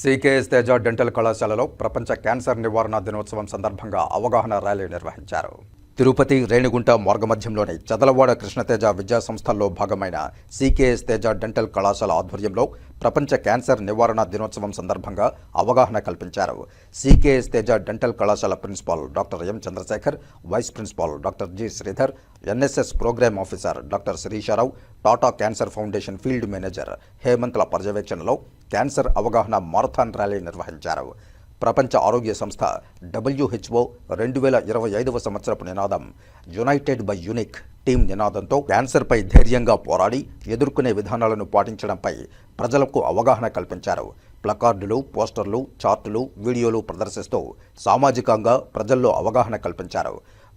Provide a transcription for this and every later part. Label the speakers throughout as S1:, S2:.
S1: CKS Teja dental కళాశాలలో ప్రపంచ cancer నివారణ దినోత్సవం సందర్భంగా అవగాహన ర్యాలీ నిర్వహించారు. తిరుపతి రేణిగుంట మార్గమధ్యంలోని చదలవాడ కృష్ణతేజ విద్యా సంస్థల్లో భాగమైన సీకేఎస్ తేజ డెంటల్ కళాశాల ఆధ్వర్యంలో ప్రపంచ క్యాన్సర్ నివారణ దినోత్సవం సందర్భంగా అవగాహన కల్పించారు. సీకేఎస్ తేజ డెంటల్ కళాశాల principal doctor M Chandrashekar vice principal doctor G Sridhar NSS program officer doctor Sirisha Rao Tata cancer foundation field manager హేమంత్ల పర్యవేక్షణలో క్యాన్సర్ అవగాహన మారథాన్ ర్యాలీ నిర్వహించారు. ప్రపంచ ఆరోగ్య సంస్థ డబ్ల్యూహెచ్ఓ రెండు వేల ఇరవై ఐదవ సంవత్సరపు నినాదం. యునైటెడ్ బై యునిక్ టీం నినాదంతో క్యాన్సర్పై ధైర్యంగా పోరాడి ఎదుర్కొనే విధానాలను పాటించడంపై ప్రజలకు అవగాహన కల్పించారు. ప్లకార్డులు పోస్టర్లు చార్టులు వీడియోలు ప్రదర్శిస్తూ సామాజికంగా ప్రజల్లో అవగాహన కల్పించారు.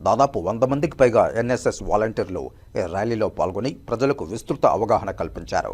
S1: దాదాపు వంద మందికి పైగా ఎన్ఎస్ఎస్ వాలంటీర్లు ఈ ర్యాలీలో పాల్గొని ప్రజలకు విస్తృత అవగాహన కల్పించారు.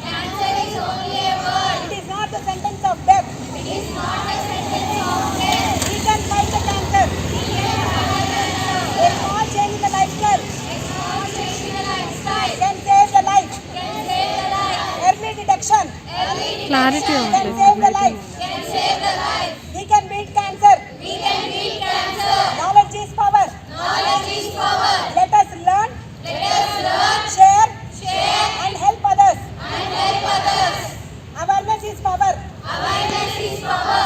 S2: save the life. Can save the life.
S3: We
S2: can beat cancer. We can beat cancer. Knowledge is power. Knowledge is power. Let us learn. Let us learn. Share. Share. And help others. And help others. Awareness is power. Awareness is power.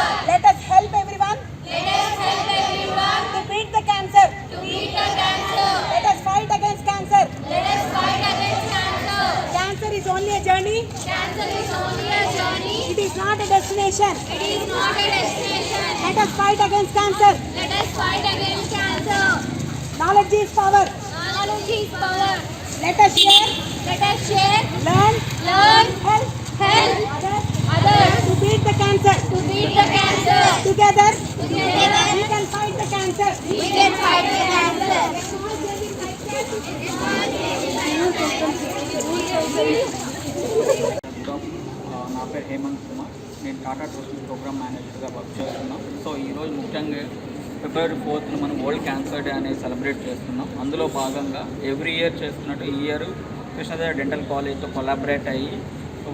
S2: not a destination. It is not a destination. Let us fight against cancer. Let us fight against cancer. Knowledge is power. Knowledge is power. Let us share. Let us share. Learn. Learn. Help. Help. Others. Others. To beat the cancer. To beat the cancer. Together. Together. We can fight the cancer.
S4: We can fight the cancer. Hemanth Kumar. నేను Tata trust program మేనేజర్గా work చేస్తున్నాం. So ఈరోజు ముఖ్యంగా ఫిబ్రవరి ఫోర్త్ను మనం world cancer day అనేది celebrate చేస్తున్నాం. అందులో భాగంగా ఎవ్రీ ఇయర్ చేస్తున్నట్టు ఈ ఇయర్ కృష్ణదేవ డెంటల్ కాలేజ్తో కొలాబరేట్ అయ్యి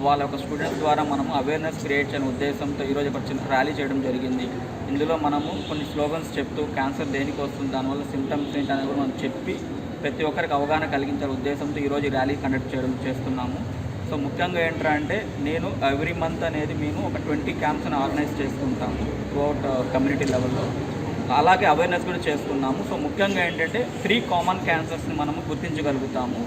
S4: వాళ్ళ యొక్క స్టూడెంట్స్ ద్వారా మనము అవేర్నెస్ క్రియేట్ చేయని ఉద్దేశంతో ఈరోజు ఒక చిన్న ర్యాలీ చేయడం జరిగింది. ఇందులో మనము కొన్ని స్లోగన్స్ చెప్తూ క్యాన్సర్ దేనికి వస్తుంది దానివల్ల సిమ్టమ్స్ ఏంటి అనేది కూడా మనం చెప్పి ప్రతి ఒక్కరికి అవగాహన కలిగించే ఉద్దేశంతో ఈరోజు ర్యాలీ కండక్ట్ చేయడం చేస్తున్నాము. సో ముఖ్యంగా ఏంటంటే నేను ఎవ్రీ మంత్ అనేది మేము ఒక ట్వంటీ క్యాంప్స్ని ఆర్గనైజ్ చేసుకుంటాము త్రూఅవుట్ కమ్యూనిటీ లెవెల్లో అలాగే అవేర్నెస్ కూడా చేసుకున్నాము. సో ముఖ్యంగా ఏంటంటే త్రీ కామన్ క్యాన్సర్స్ని మనము గుర్తించగలుగుతాము.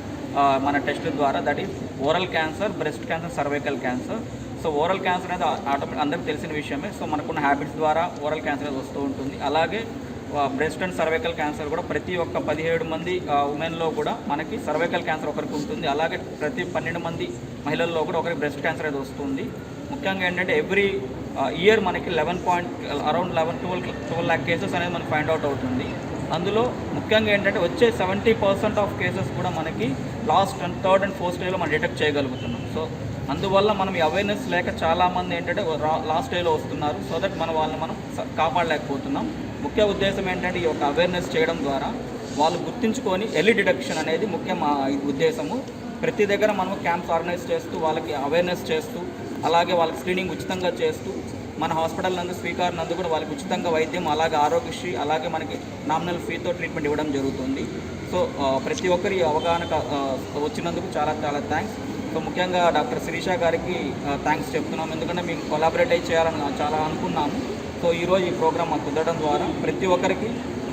S4: మన టెస్ట్ ద్వారా that is oral cancer breast cancer cervical cancer so oral cancer అనేది ఆటోమేటిక్ అందరికీ తెలిసిన విషయమే. సో మనకున్న హ్యాబిట్స్ ద్వారా ఓరల్ క్యాన్సర్ అనేది వస్తూ ఉంటుంది. అలాగే బ్రెస్ట్ అండ్ సర్వైకల్ క్యాన్సర్ కూడా ప్రతి ఒక్క పదిహేడు మంది ఉమెన్లో కూడా మనకి సర్వైకల్ క్యాన్సర్ ఒకరికి ఉంటుంది. అలాగే ప్రతి పన్నెండు మంది మహిళల్లో కూడా ఒకరికి బ్రెస్ట్ క్యాన్సర్ అనేది వస్తుంది. ముఖ్యంగా ఏంటంటే ఎవ్రీ ఇయర్ మనకి eleven point around eleven twelve twelve lakh cases అనేది మనకి ఫైండ్ అవుట్ అవుతుంది. అందులో ముఖ్యంగా ఏంటంటే వచ్చే సెవెంటీ పర్సెంట్ ఆఫ్ కేసెస్ కూడా మనకి last and third and fourth డేలో మనం డిటెక్ట్ చేయగలుగుతున్నాం. సో అందువల్ల మనం అవేర్నెస్ లేక చాలామంది ఏంటంటే లాస్ట్ డేలో వస్తున్నారు. సో దట్ మన వాళ్ళని మనం కాపాడలేకపోతున్నాం. ముఖ్య ఉద్దేశం ఏంటంటే ఈ యొక్క అవేర్నెస్ చేయడం ద్వారా వాళ్ళు గుర్తించుకొని ఎర్లీ డిడక్షన్ అనేది ముఖ్య మా ఉద్దేశము. ప్రతి దగ్గర మనం క్యాంప్స్ ఆర్గనైజ్ చేస్తూ వాళ్ళకి అవేర్నెస్ చేస్తూ అలాగే వాళ్ళకి స్క్రీనింగ్ ఉచితంగా చేస్తూ మన హాస్పిటల్ నందు స్వీకార్ నందు కూడా వాళ్ళకి ఉచితంగా వైద్యం అలాగే ఆరోగ్యశ్రీ అలాగే మనకి నామినల్ ఫీతో ట్రీట్మెంట్ ఇవ్వడం జరుగుతుంది. సో ప్రతి ఒక్కరి అవగాహన వచ్చినందుకు చాలా చాలా థ్యాంక్స్ సో ముఖ్యంగా డాక్టర్ శిరీష గారికి థ్యాంక్స్ చెప్తున్నాం ఎందుకంటే మేము కొలాబరేట్ అయి చేయాలని చాలా అనుకున్నాము. సో ఈరోజు ఈ ప్రోగ్రామ్ మాకు కుదరడం ద్వారా ప్రతి ఒక్కరికి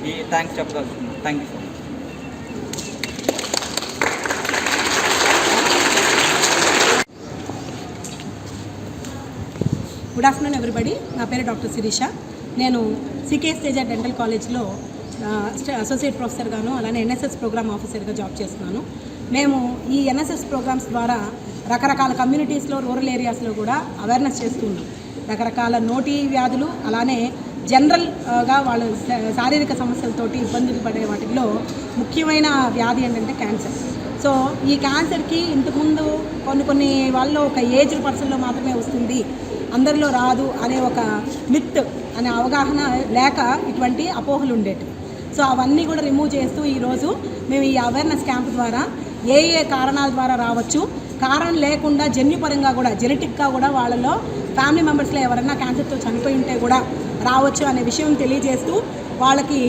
S4: ఈ thanks చెప్పదలుచుకున్నాం. Thank you so much
S2: good afternoon everybody నా పేరు డాక్టర్ శిరీష. నేను సికేఎస్ తేజ డెంటల్ కాలేజ్లో అసోసియేట్ ప్రొఫెసర్గాను అలానే ఎన్ఎస్ఎస్ ప్రోగ్రామ్ ఆఫీసర్గా జాబ్ చేస్తున్నాను. మేము ఈ ఎన్ఎస్ఎస్ ప్రోగ్రామ్స్ ద్వారా రకరకాల కమ్యూనిటీస్లో రూరల్ ఏరియాస్లో కూడా అవేర్నెస్ చేస్తున్నాం రకరకాల నోటి వ్యాధులు అలానే జనరల్గా వాళ్ళు శారీరక సమస్యలతోటి ఇబ్బందులు పడే వాటిలో ముఖ్యమైన వ్యాధి ఏంటంటే క్యాన్సర్. సో ఈ క్యాన్సర్కి ఇంతకుముందు కొన్ని కొన్ని వాళ్ళలో ఒక ఏజ్డ్ పర్సన్లో మాత్రమే వస్తుంది. అందరిలో రాదు అనే ఒక మిత్ అనే అవగాహన లేక ఇటువంటి అపోహలు ఉండేవి సో అవన్నీ కూడా రిమూవ్ చేస్తూ ఈరోజు మేము ఈ అవేర్నెస్ క్యాంప్ ద్వారా ఏ ఏ కారణాల ద్వారా రావచ్చు. కారణం లేకుండా జన్యుపరంగా కూడా జెనెటిక్గా కూడా వాళ్ళలో ఫ్యామిలీ మెంబర్స్లో ఎవరైనా క్యాన్సర్తో చనిపోయి ఉంటే కూడా రావచ్చు అనే విషయం తెలియజేస్తూ వాళ్ళకి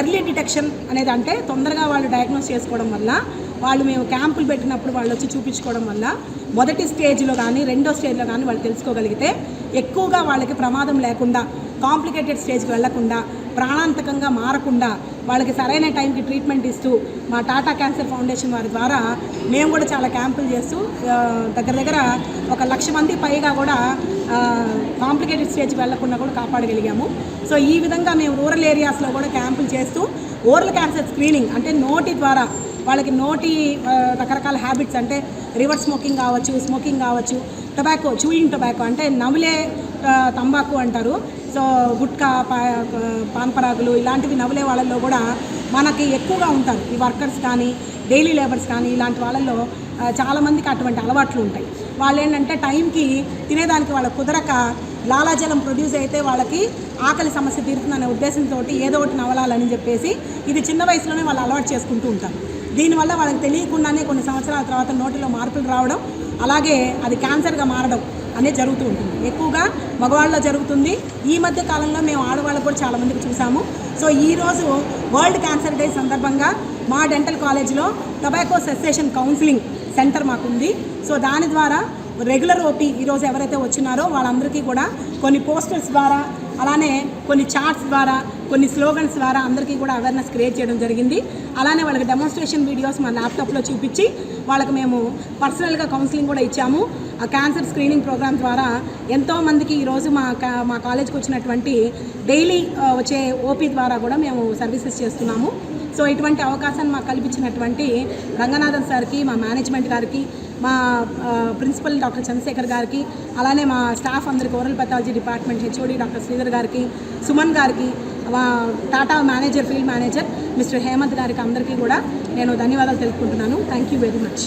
S2: ఎర్లీ డిటెక్షన్ అనేది అంటే తొందరగా వాళ్ళు డయాగ్నోస్ చేసుకోవడం వల్ల వాళ్ళు మేము క్యాంపులు పెట్టినప్పుడు వాళ్ళు వచ్చి చూపించుకోవడం వల్ల మొదటి స్టేజ్లో కానీ రెండో స్టేజ్లో కానీ వాళ్ళు తెలుసుకోగలిగితే ఎక్కువగా వాళ్ళకి ప్రమాదం లేకుండా కాంప్లికేటెడ్ స్టేజ్కి వెళ్ళకుండా ప్రాణాంతకంగా మారకుండా వాళ్ళకి సరైన టైంకి ట్రీట్మెంట్ ఇస్తూ మా టాటా క్యాన్సర్ ఫౌండేషన్ వారి ద్వారా మేము కూడా చాలా క్యాంపులు చేస్తూ దగ్గర దగ్గర ఒక లక్ష మంది పైగా కూడా కాంప్లికేటెడ్ స్టేజ్ వెళ్ళకుండా కూడా కాపాడగలిగాము. సో ఈ విధంగా మేము రూరల్ ఏరియాస్లో కూడా క్యాంపులు చేస్తూ ఓరల్ క్యాన్సర్ స్క్రీనింగ్ అంటే నోటి ద్వారా వాళ్ళకి నోటి రకరకాల హ్యాబిట్స్ అంటే రివర్స్ స్మోకింగ్ కావచ్చు స్మోకింగ్ కావచ్చు టొబాకో చూయింగ్ టొబాకో అంటే నవ్వులే తంబాకు అంటారు. సో గుట్కా పా పాన్పరాగులు ఇలాంటివి నవ్వులే వాళ్ళల్లో కూడా మనకి ఎక్కువగా ఉంటారు. ఈ వర్కర్స్ కానీ డైలీ లేబర్స్ కానీ ఇలాంటి వాళ్ళల్లో చాలామందికి అటువంటి అలవాట్లు ఉంటాయి. వాళ్ళు ఏంటంటే టైంకి తినేదానికి వాళ్ళకి కుదరక లాలాజలం ప్రొడ్యూస్ అయితే వాళ్ళకి ఆకలి సమస్య తీరుతుందనే ఉద్దేశంతో ఏదో ఒకటి నవలాలని చెప్పేసి ఇది చిన్న వయసులోనే వాళ్ళు అలవాటు చేసుకుంటూ ఉంటారు. దీనివల్ల వాళ్ళకి తెలియకుండానే కొన్ని సంవత్సరాల తర్వాత నోటిలో మార్పులు రావడం అలాగే అది క్యాన్సర్గా మారడం అనేది జరుగుతూ ఉంటుంది. ఎక్కువగా మగవాళ్ళలో జరుగుతుంది. ఈ మధ్య కాలంలో మేము ఆడవాళ్ళకు కూడా చాలామందికి చూసాము. సో ఈరోజు వరల్డ్ క్యాన్సర్ డే సందర్భంగా మా డెంటల్ కాలేజ్లో టొబాకో సెసేషన్ కౌన్సిలింగ్ సెంటర్ మాకుంది. సో దాని ద్వారా రెగ్యులర్ ఓపీ ఈరోజు ఎవరైతే వచ్చినారో వాళ్ళందరికీ కూడా కొన్ని పోస్టర్స్ ద్వారా అలానే కొన్ని చార్ట్స్ ద్వారా కొన్ని స్లోగన్స్ ద్వారా అందరికీ కూడా అవేర్నెస్ క్రియేట్ చేయడం జరిగింది. అలానే వాళ్ళకి డెమోన్స్ట్రేషన్ వీడియోస్ మా ల్యాప్టాప్లో చూపించి వాళ్ళకి మేము పర్సనల్గా కౌన్సిలింగ్ కూడా ఇచ్చాము. ఆ క్యాన్సర్ స్క్రీనింగ్ ప్రోగ్రామ్ ద్వారా ఎంతోమందికి ఈరోజు మా మా కాలేజ్కి వచ్చినటువంటి డైలీ వచ్చే ఓపీ ద్వారా కూడా మేము సర్వీసెస్ చేస్తున్నాము. సో ఇటువంటి అవకాశాన్ని మాకు కల్పించినటువంటి రంగనాథన్ సార్కి మా మేనేజ్మెంట్ గారికి మా ప్రిన్సిపల్ డాక్టర్ చంద్రశేఖర్ గారికి అలానే మా స్టాఫ్ అందరికి oral pathology department HOD doctor Sridhar గారికి సుమన్ గారికి మా Tata manager field manager mister Hemanth గారికి అందరికీ కూడా నేను ధన్యవాదాలు తెలుపుకుంటున్నాను. Thank you very much.